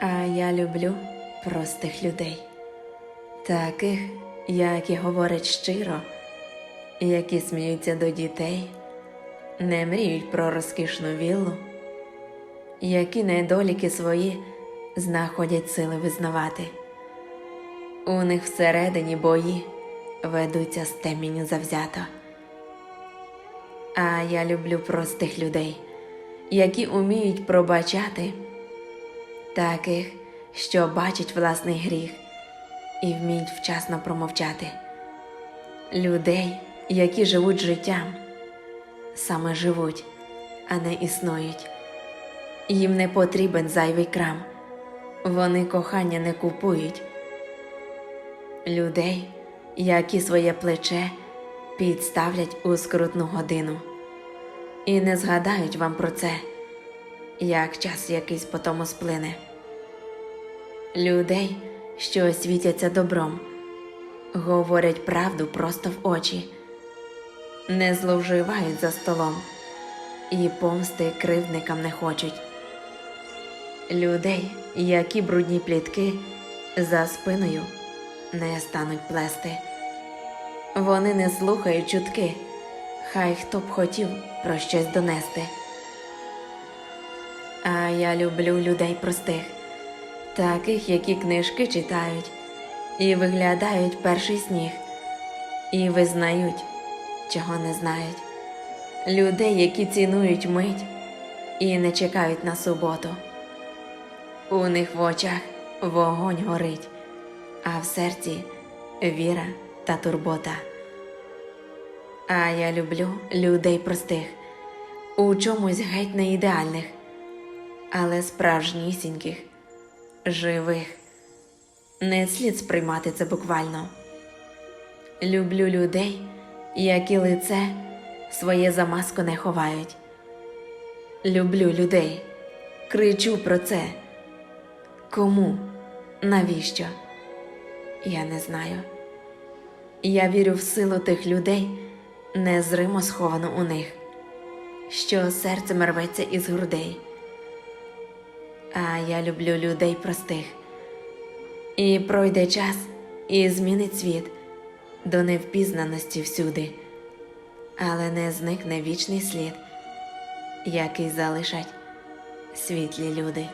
А я люблю простих людей, таких, які говорять щиро, які сміються до дітей, не мріють про розкішну віллу, які недоліки свої знаходять сили визнавати. У них всередині бої ведуться з темінню завзято. А я люблю простих людей, які уміють пробачати, таких, що бачать власний гріх і вміють вчасно промовчати, людей, які живуть життям, саме живуть, а не існують. Їм не потрібен зайвий крам, вони кохання не купують. Людей, які своє плече підставлять у скрутну годину, і не згадають вам про це, як час якийсь по тому сплине. Людей, що світяться добром, говорять правду просто в очі, не зловживають за столом і помсти кривдникам не хочуть. Людей, які брудні плітки за спиною не стануть плести. Вони не слухають чутки, хай хто б хотів про щось донести. А я люблю людей простих, таких, які книжки читають і виглядають перший сніг, і визнають, чого не знають. Людей, які цінують мить і не чекають на суботу. У них в очах вогонь горить, а в серці віра та турбота. А я люблю людей простих, у чомусь геть не ідеальних, але справжнісіньких, живих. Не слід сприймати це буквально. Люблю людей, які лице своє за маску не ховають. Люблю людей, кричу про це. Кому? Навіщо? Я не знаю. Я вірю в силу тих людей, незримо сховану у них, що серцем рветься із грудей. А я люблю людей простих. І пройде час, і змінить світ до невпізнаності всюди, але не зникне вічний слід, який залишать світлі люди.